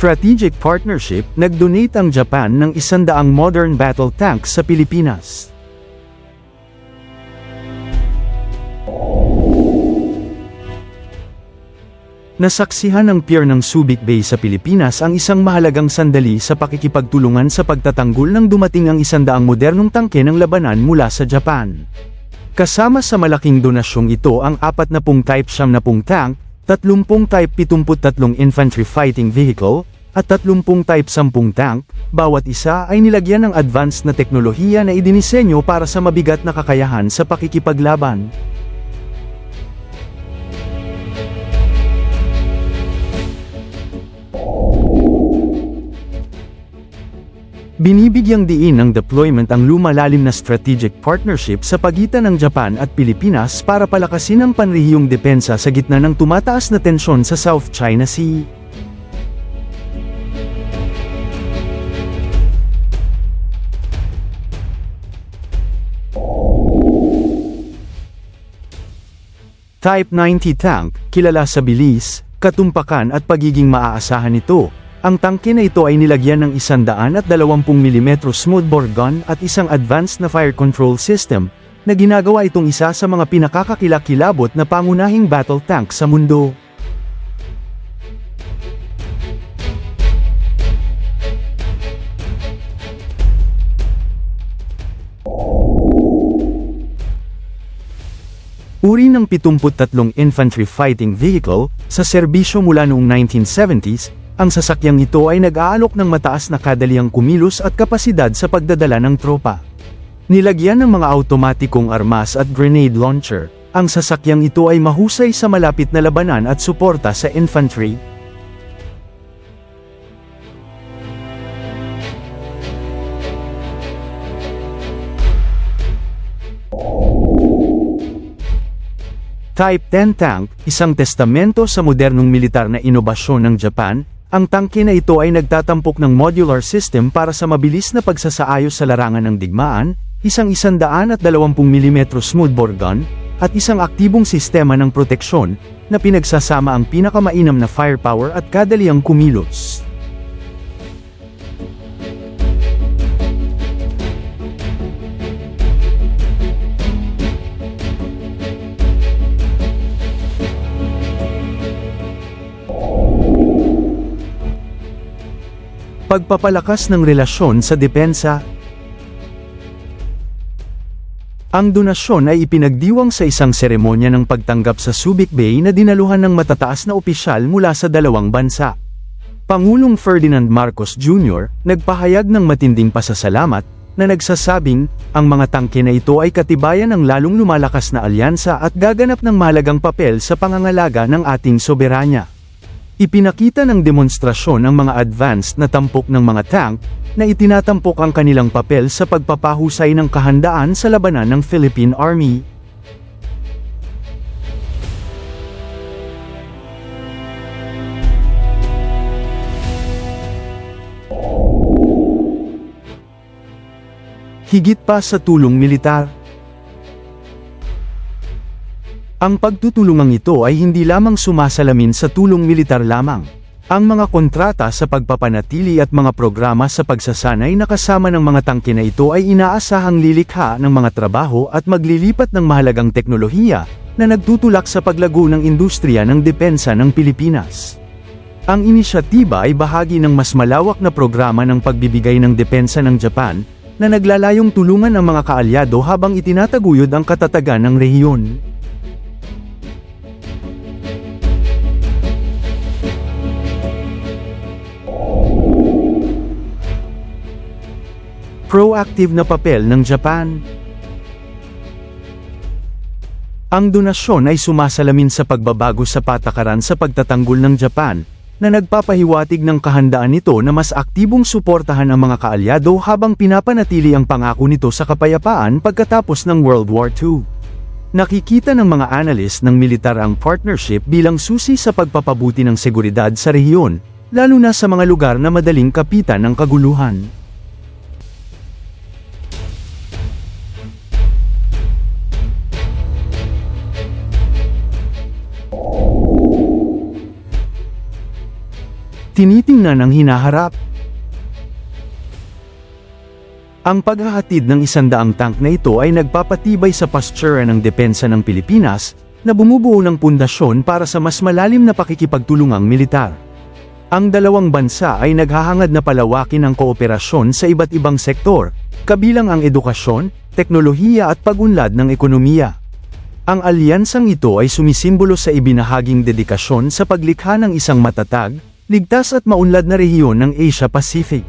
strategic partnership, nag-donate ang Japan ng isandaang modern battle tanks sa Pilipinas. Nasaksihan ng pier ng Subic Bay sa Pilipinas ang isang mahalagang sandali sa pakikipagtulungan sa pagtatanggol ng dumating ang isandaang modernong tangke ng labanan mula sa Japan. Kasama sa malaking donasyong ito ang 40 Type 70 tank, 30 Type 73 Infantry Fighting Vehicle, at 30 Type 10 tank, bawat isa ay nilagyan ng advanced na teknolohiya na idinisenyo para sa mabigat na kakayahan sa pakikipaglaban. Binibigyang diin ng deployment ang lumalalim na strategic partnership sa pagitan ng Japan at Pilipinas para palakasin ang panrehiyong depensa sa gitna ng tumataas na tensyon sa South China Sea. Type 90 tank, kilala sa bilis, katumpakan at pagiging maaasahan nito. Ang tangke na ito ay nilagyan ng 120 mm smoothbore gun at isang advanced na fire control system, na ginagawa itong isa sa mga pinakakakilakilabot na pangunahing battle tank sa mundo. Uri ng 73 Infantry Fighting Vehicle, sa serbisyo mula noong 1970s, ang sasakyang ito ay nag-aalok ng mataas na kadaliang kumilos at kapasidad sa pagdadala ng tropa. Nilagyan ng mga automatikong armas at grenade launcher, ang sasakyang ito ay mahusay sa malapit na labanan at suporta sa infantry. Type 10 tank, isang testamento sa modernong militar na inobasyon ng Japan, ang tangke na ito ay nagtatampok ng modular system para sa mabilis na pagsasaayos sa larangan ng digmaan, isang 120 mm smoothbore gun, at isang aktibong sistema ng proteksyon, na pinagsasama ang pinakamainam na firepower at kadaliang kumilos. Pagpapalakas ng relasyon sa depensa Ang donasyon ay ipinagdiwang sa isang seremonya ng pagtanggap sa Subic Bay na dinaluhan ng matataas na opisyal mula sa dalawang bansa. Pangulong Ferdinand Marcos Jr. nagpahayag ng matinding pasasalamat na nagsasabing, ang mga tangke na ito ay katibayan ng lalong lumalakas na alyansa at gaganap ng mahalagang papel sa pangangalaga ng ating soberanya. Ipinakita ng demonstrasyon ang mga advanced na tampok ng mga tank, na itinatampok ang kanilang papel sa pagpapahusay ng kahandaan sa labanan ng Philippine Army. Higit pa sa tulong militar, ang pagtutulungang ito ay hindi lamang sumasalamin sa tulong militar lamang. Ang mga kontrata sa pagpapanatili at mga programa sa pagsasanay na kasama ng mga tangke na ito ay inaasahang lilikha ng mga trabaho at maglilipat ng mahalagang teknolohiya na nagtutulak sa paglago ng industriya ng depensa ng Pilipinas. Ang inisyatiba ay bahagi ng mas malawak na programa ng pagbibigay ng depensa ng Japan, na naglalayong tulungan ang mga kaalyado habang itinataguyod ang katatagan ng rehiyon. Proactive na papel ng Japan Ang donasyon ay sumasalamin sa pagbabago sa patakaran sa pagtatanggol ng Japan, na nagpapahiwatig ng kahandaan nito na mas aktibong suportahan ang mga kaalyado habang pinapanatili ang pangako nito sa kapayapaan pagkatapos ng World War II. Nakikita ng mga analyst ng militar ang partnership bilang susi sa pagpapabuti ng seguridad sa rehiyon, lalo na sa mga lugar na madaling kapitan ng kaguluhan. Tinitingnan ang hinaharap. Ang paghahatid ng isandaang tank na ito ay nagpapatibay sa postura ng depensa ng Pilipinas, na bumubuo ng pundasyon para sa mas malalim na pakikipagtulungang militar. Ang dalawang bansa ay naghahangad na palawakin ang kooperasyon sa iba't ibang sektor, kabilang ang edukasyon, teknolohiya at pagunlad ng ekonomiya. Ang alyansang ito ay sumisimbolo sa ibinahaging dedikasyon sa paglikha ng isang matatag, ligtas at maunlad na rehiyon ng Asia Pacific.